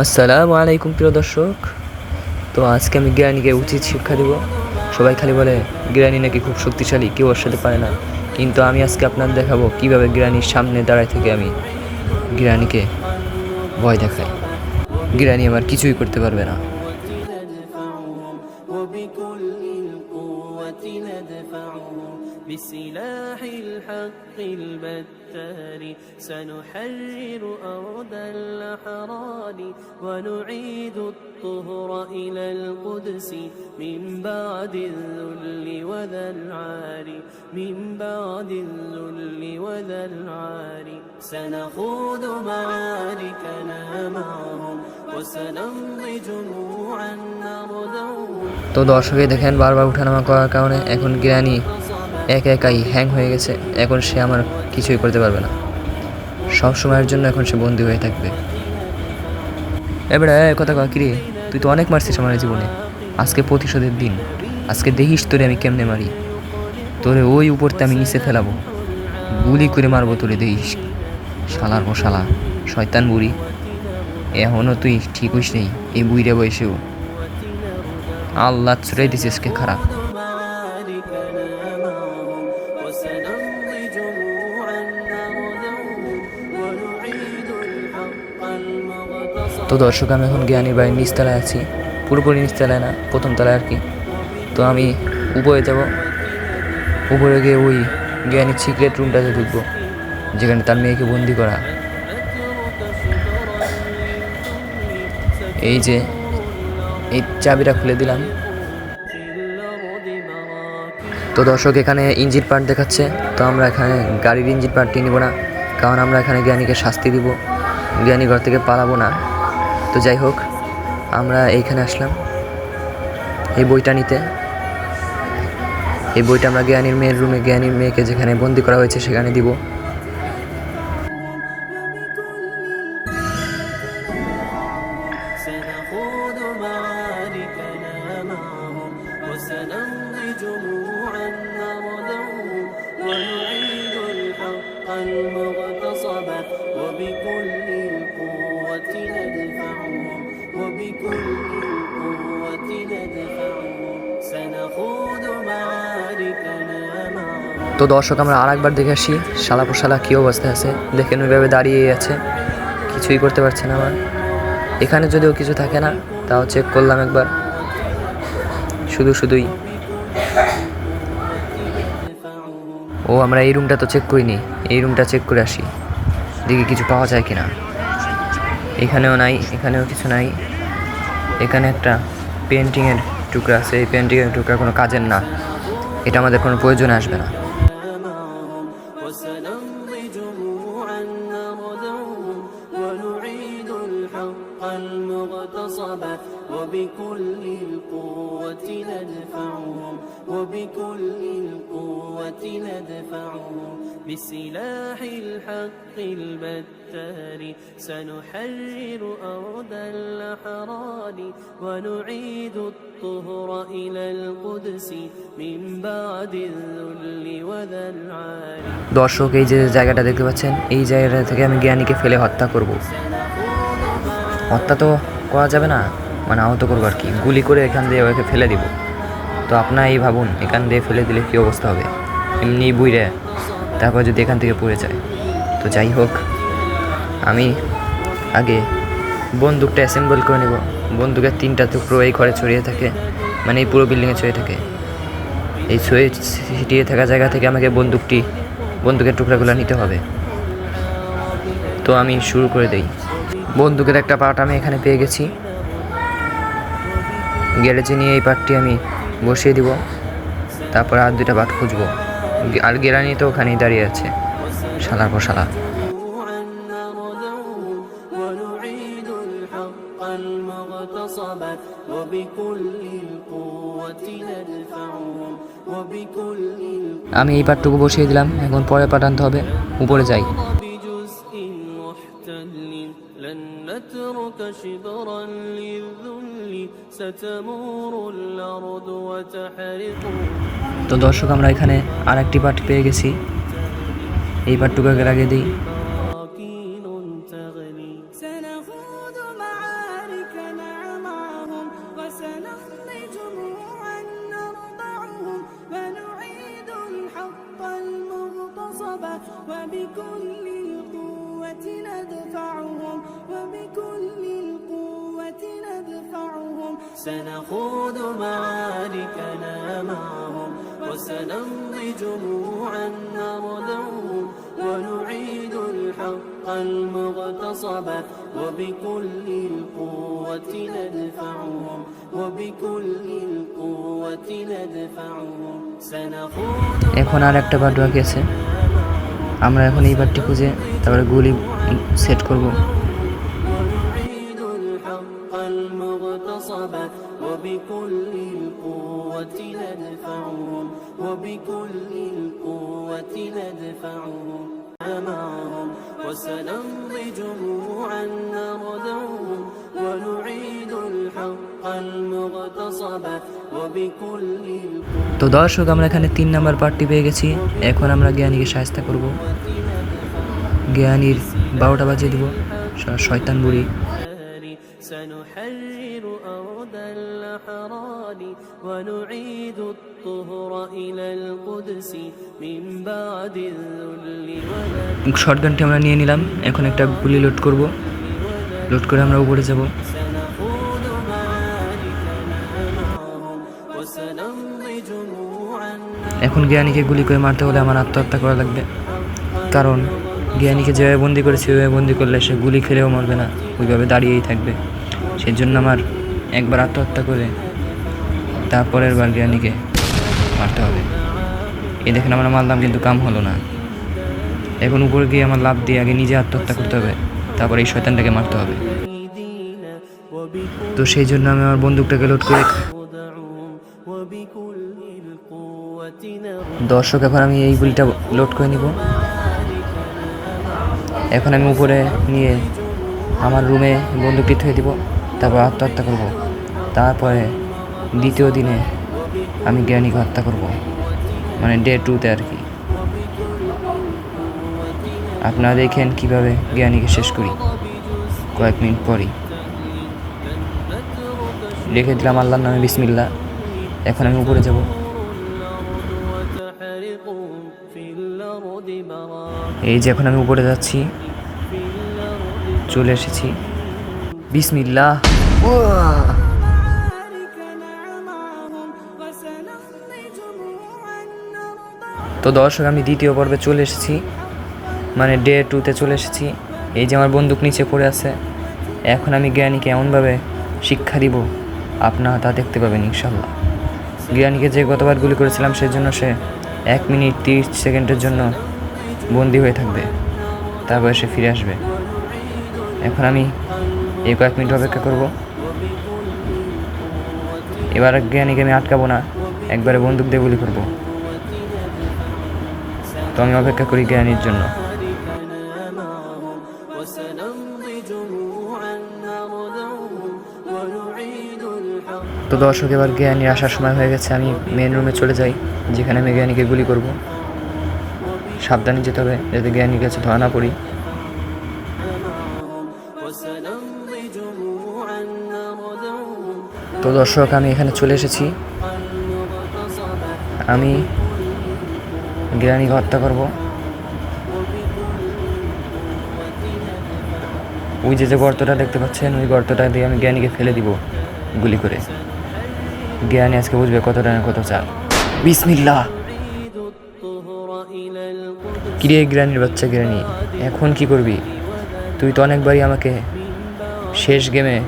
আসসালামু আলাইকুম প্রিয় দর্শক। তো আজকে আমি জ্ঞানীকে উচিত শিক্ষা দিব। সবাই খালি বলে, জ্ঞানী নাকি খুব শক্তিশালী, কেউ সাথে পারে না। কিন্তু আমি আজকে আপনার দেখাবো কীভাবে জ্ঞানীর সামনে দাঁড়ায় থেকে আমি জ্ঞানীকে ভয় দেখাই। জ্ঞানী আমার কিছুই করতে পারবে না। القوة ندفعهم بسلاح الحق البتار سنحرر أرض الأحرار ونعيد الطهر إلى القدس من بعد الذل وذا العار من بعد الذل وذا العار سنخوض معاركنا معهم وسنمضي جموعا نردوهم তো দর্শকে দেখেন বারবার উঠানামা করার কারণে এখন জ্ঞানী এক একাই হ্যাং হয়ে গেছে এখন সে আমার কিছুই করতে পারবে না সব সময়ের জন্য এখন সে বন্দী হয়ে থাকবে এবারে এ কথা কয় কিরে তুই তো অনেক মারছিস আমার জীবনে। আজকে প্রতিশোধের দিন। আজকে দেখিস তোরে আমি কেমনে মারি। তোরে ওই উপরতে আমি নিচে ফেলাবো। গুলি করে মারবো তোরে, দেখিস। শালার মশালা শালা শয়তান বুড়ি। এখনও তুই ঠিক হইস নেই, এই বুড়ে বয়সেও। আল্লাহ ছুটাই দিছিস কে খারাপ। তো দর্শক, আমি এখন জ্ঞানীর বাড়ির নিচতলায় আছি। পুরোপুরি নিচতলায় না, প্রথম তলায় আর কি। তো আমি উপরে যাব। উপরে গিয়ে ওই জ্ঞানীর সিক্রেট রুমটাতে ঢুকবো, যেখানে তার মেয়েকে বন্দি করা। এই যে, এই চাবিটা খুলে দিলাম। তো দর্শক, এখানে ইঞ্জিন পার্ট দেখাচ্ছে। তো আমরা এখানে গাড়ির ইঞ্জিন পার্টটি নিব না, কারণ আমরা এখানে জ্ঞানীকে শাস্তি দিব। জ্ঞানী ঘর থেকে পালাবো না। তো যাই হোক আমরা এইখানে আসলাম এই বইটা নিতে এই বইটা আমরা জ্ঞানীর মেয়ের রুমে জ্ঞানীর মেয়েকে যেখানে বন্দি করা হয়েছে সেখানে দিব سنخوض معاركنا معهم وسنمضي جموعا نردوهم ونعيد الحق المغتصب وبكل القوة ندفعهم وبكل القوة ندفعهم سنخوض معاركنا معهم তো দর্শক আমরা আর একবার দেখে আসি শালা পোশালা কী অবস্থায় আছে দেখেন ওইভাবে দাঁড়িয়েই আছে কিছুই করতে পারছে না আমার এখানে যদিও কিছু থাকে না তাও চেক করলাম একবার শুধু শুধুই ও আমরা এই রুমটা তো চেক করিনি এই রুমটা চেক করে আসি দেখি কিছু পাওয়া যায় কিনা এখানেও নাই এখানেও কিছু নাই এখানে একটা পেন্টিংয়ের টুকরা আছে এই পেন্টিংয়ের টুকরা কোনো কাজের না এটা আমাদের কোনো প্রয়োজনে আসবে না معهم وسنمضي جموعا نردوهم ونعيد الحق المغتصب وبكل القوة ندفعهم وبكل القوة ندفعهم بسلاح الحق البتار سنحرر أرض الأحرار ونعيد الطهر إلى القدس من بعد الذل وذا العار দর্শক এই যে জায়গাটা দেখতে পাচ্ছেন এই জায়গাটা থেকে আমি জ্ঞানীকে ফেলে হত্যা করব হত্যা তো করা যাবে না মানে আহত করব আর কি। গুলি করে এখান দিয়ে ওকে ফেলে দিব। তো আপনার এই ভাবুন, এখান দিয়ে ফেলে দিলে কী অবস্থা হবে? এমনি বুইরে তারপর যদি এখান থেকে পড়ে যায়। তো যাই হোক, আমি আগে বন্দুকটা অ্যাসেম্বল করে নেব। বন্দুকের তিনটা টুকরো এই ঘরে ছড়িয়ে থাকে মানে এই পুরো বিল্ডিংয়ে ছড়িয়ে থাকে। এই ছড়িয়ে ছিটিয়ে থাকা জায়গা থেকে আমাকে বন্দুকটি, বন্দুকের টুকরাগুলো নিতে হবে। তো আমি শুরু করে দেই। বন্দুকের একটা পার্ট আমি এখানে পেয়ে গেছি। গ্যারেজে নিয়ে এই পাটটি আমি বসিয়ে দিব। তারপর আর দুটা পাট খুঁজবো। আর গেরানি তো ওখানেই দাঁড়িয়ে আছে সাদা পর সালা আমি এই পাটটুকু বসিয়ে দিলাম, এখন পরে পাঠানতে হবে, উপরে যাই। نترك شبرا للذل ستمور الأرض وتحرق তো দর্শক আমরা এখানে আর একটি পার্ট পেয়ে গেছি এই পার্টটুকু আগে লাগিয়ে দিই سنخوض معاركنا معهم وسنمضي جموعا نردعهم ونعيد الحق المغتصب وبكل القوة ندفعهم وبكل القوة ندفعهم سنخوض এখন আর একটা বার বাকি আছে আমরা এখন এই বারটি খুঁজে তারপরে গুলি সেট করব وبكل القوة ندفعهم معهم وسنمضي جموعا نردعهم ونعيد الحق المغتصب وبكل القوة তো দর্শক আমরা এখানে তিন নাম্বার পার্টটি পেয়ে গেছি এখন আমরা জ্ঞানীকে সাহায্য করব জ্ঞানীর বারোটা বাজিয়ে দেবো শ- শয়তান বুড়ি النار سنحرر أرض الأحرار ونعيد الطهر إلى القدس من بعد الذل ولا শর্টগানটি আমরা নিয়ে নিলাম এখন একটা গুলি লোড করব লোড করে আমরা উপরে যাব سنخوض معاركنا معهم وسنمضي جموعا এখন জ্ঞানীকে গুলি করে মারতে হলে আমার আত্মহত্যা করা লাগবে কারণ জ্ঞানীকে যেভাবে বন্দি করেছি ওইভাবে বন্দি করলে সে গুলি খেলেও মরবে না ওইভাবে দাঁড়িয়েই থাকবে সেই জন্য আমার একবার আত্মহত্যা করে তারপরের বার রিয়ানিকে মারতে হবে। এ দেখেন আমরা মারলাম কিন্তু কাম হলো না। এখন উপরে গিয়ে আমার লাভ দিয়ে আগে নিজে আত্মহত্যা করতে হবে, তারপর এই শয়তানটাকে মারতে হবে। তো সেই জন্য আমি আমার বন্দুকটাকে লোড করে দর্শক, এখন আমি এই গুলিটা লোড করে নিব। এখন আমি উপরে নিয়ে আমার রুমে বন্দুকটি থুয়ে দিব। তারপর আত্মহত্যা করব। তারপরে দ্বিতীয় দিনে আমি জ্ঞানীকে হত্যা করব। মানে ডে টুতে আর কি আপনারা দেখেন কীভাবে জ্ঞানীকে শেষ করি। কয়েক মিনিট পরই। রেখে দিলাম আল্লাহর নামে বিসমিল্লা এখন আমি উপরে যাব। এই যে এখন আমি উপরে যাচ্ছি। চলে এসেছি। বিসমিল্লাহ। তো দর্শক, আমি দ্বিতীয় পর্বে চলে এসেছি। মানে ডে টুতে চলে এসেছি। এই যে আমার বন্দুক নিচে পড়ে আছে, এখন আমি জ্ঞানীকে এমনভাবে শিক্ষা দিব, আপনারা তা দেখতে পাবেন ইনশাল্লাহ জ্ঞানীকে যে গতবার গুলি করেছিলাম, সেজন্য সে এক মিনিট তিরিশ সেকেন্ডের জন্য বন্দি হয়ে থাকবে। তারপরে সে ফিরে আসবে। এখন আমি এই কয়েক মিনিট অপেক্ষা করব। এবার জ্ঞানীকে আমি আটকাবো না, একবারে বন্দুক দিয়ে গুলি করব। তো আমি অপেক্ষা করি জ্ঞানীর জন্য। তো দর্শক, এবার জ্ঞানীর আসার সময় হয়ে গেছে, আমি মেন রুমে চলে যাই, যেখানে আমি জ্ঞানীকে গুলি করব। সাবধানে যেতে হবে, যাতে জ্ঞানীর কাছে ধরা না পড়ি। তো দর্শক, আমি এখানে চলে এসেছি। আমি গ্রানিকে হত্যা করব। ওই যে যে গর্তটা দেখতে পাচ্ছেন, ওই গর্তটা দিয়ে আমি জ্ঞানীকে ফেলে দিব গুলি করে। জ্ঞানী আজকে বুঝবে কতটা না কত চাল বিসমিল্লা কিরে গ্রানির বাচ্চা, গ্রানি, এখন কি করবি? তুই তো অনেকবারই আমাকে শেষ গেমে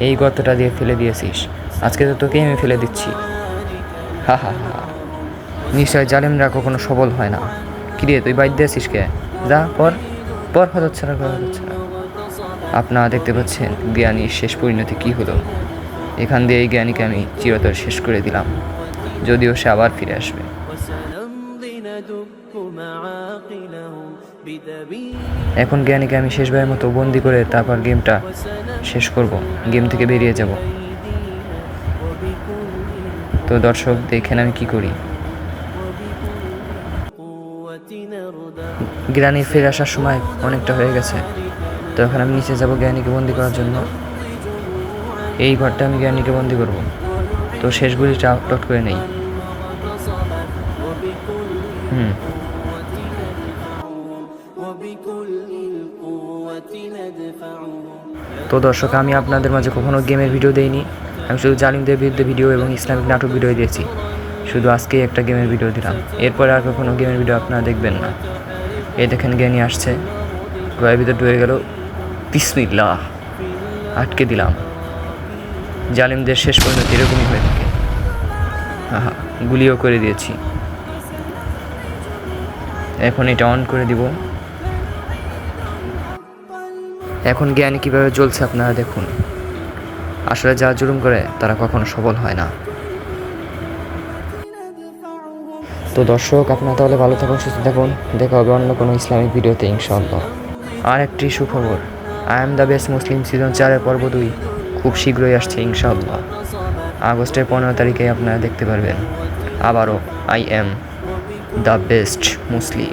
এই গর্তটা দিয়ে ফেলে দিয়েছিস। আজকে তো তোকেই আমি ফেলে দিচ্ছি। হা হা হা। নিশ্চয় জালেমরা কখনো সবল হয় না। কিরে তুই বাইর দিয়েছিস কে? যা, পর পর হচ্ছে না হচ্ছে না আপনারা দেখতে পাচ্ছেন জ্ঞানীর শেষ পরিণতি কি হলো। এখান দিয়ে এই জ্ঞানীকে আমি চিরতর শেষ করে দিলাম। যদিও সে আবার ফিরে আসবে। এখন জ্ঞানীকে আমি শেষবারের মতো বন্দি করে তারপর গেমটা শেষ করব। গেম থেকে বেরিয়ে যাব। তো দর্শক, দেখেন আমি কি করি। গ্রানি ফিরে আসার সময় অনেকটা হয়ে গেছে। তো এখন আমি নিচে যাব জ্ঞানীকে বন্দি করার জন্য। এই ঘরটা আমি জ্ঞানীকে বন্দি করব। তো শেষ গুলিটা টাউট করে নেই। হুম। তো দর্শক, আমি আপনাদের মাঝে কখনো গেমের ভিডিও দেইনি। আমি শুধু জালিমদের বিরুদ্ধে ভিডিও এবং ইসলামিক নাটক ভিডিও দিয়েছি। শুধু আজকেই একটা গেমের ভিডিও দিলাম। এরপরে আর কখনো গেমের ভিডিও আপনারা দেখবেন না। এই দেখেন, জ্ঞানী আসছে। গয়ের ভিতর ডুবে গেল, বিসমিল্লাহ, আটকে দিলাম। জালিমদের শেষ পর্যন্ত এরকমই হয়ে থাকে। আহা, গুলিও করে দিয়েছি। এখন এটা অন করে দিব। এখন জ্ঞানী কীভাবে জ্বলছে আপনারা দেখুন। আসলে যা জুলুম করে, তারা কখনো সফল হয় না। তো দর্শক, আপনারা তাহলে ভালো থাকুন, সুস্থ থাকুন। দেখা হবে অন্য কোনো ইসলামিক ভিডিওতে, ইনশাআল্লাহ। আর একটি সুখবর I am the best Muslim season চারের পর্ব দুই খুব শীঘ্রই আসছে, ইনশাআল্লাহ। আগস্টের পনেরো তারিখে আপনারা দেখতে পারবেন। আবারও I am the best Muslim